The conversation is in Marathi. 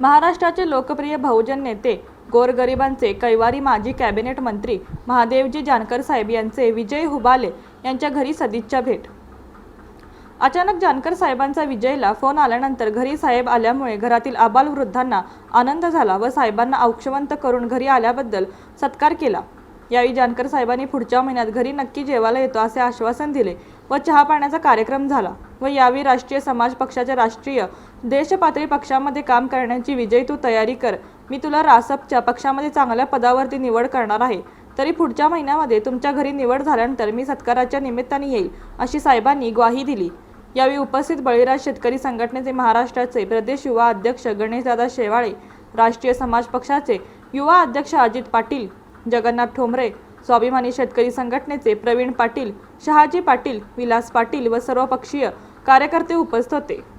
महाराष्ट्राचे लोकप्रिय बहुजन नेते गोरगरिबांचे कैवारी माजी कॅबिनेट मंत्री महादेवजी जानकर साहेब यांचे विजय हुबाले यांच्या घरी सदिच्छा भेट. अचानक जानकर साहेबांचा विजयला फोन आल्यानंतर घरी साहेब आल्यामुळे घरातील आबाल वृद्धांना आनंद झाला व साहेबांना औक्षवंत करून घरी आल्याबद्दल सत्कार केला. यावेळी जानकर साहेबांनी पुढच्या महिन्यात घरी नक्की जेवायला येतो असे आश्वासन दिले व चहा पाण्याचा कार्यक्रम झाला. व यावेळी राष्ट्रीय समाज पक्षाच्या राष्ट्रीय देशपातळी पक्षामध्ये काम करण्याची विजय तू तयारी कर. मी तुला रासपच्या पक्षामध्ये चांगल्या पदावरती निवड करणार आहे. तरी पुढच्या महिन्यामध्ये तुमच्या घरी निवड झाल्यानंतर मी सत्काराच्या निमित्ताने येईल अशी साहेबांनी ग्वाही दिली. यावेळी उपस्थित बळीराज शेतकरी संघटनेचे महाराष्ट्राचे प्रदेश युवा अध्यक्ष गणेशदादा शेवाळे राष्ट्रीय समाज पक्षाचे युवा अध्यक्ष अजित पाटील जगन्नाथ ठोंबरे स्वाभिमानी शेतकरी संघटनेचे प्रवीण पाटील शहाजी पाटील विलास पाटील व सर्वपक्षीय कार्यकर्ते उपस्थित होते.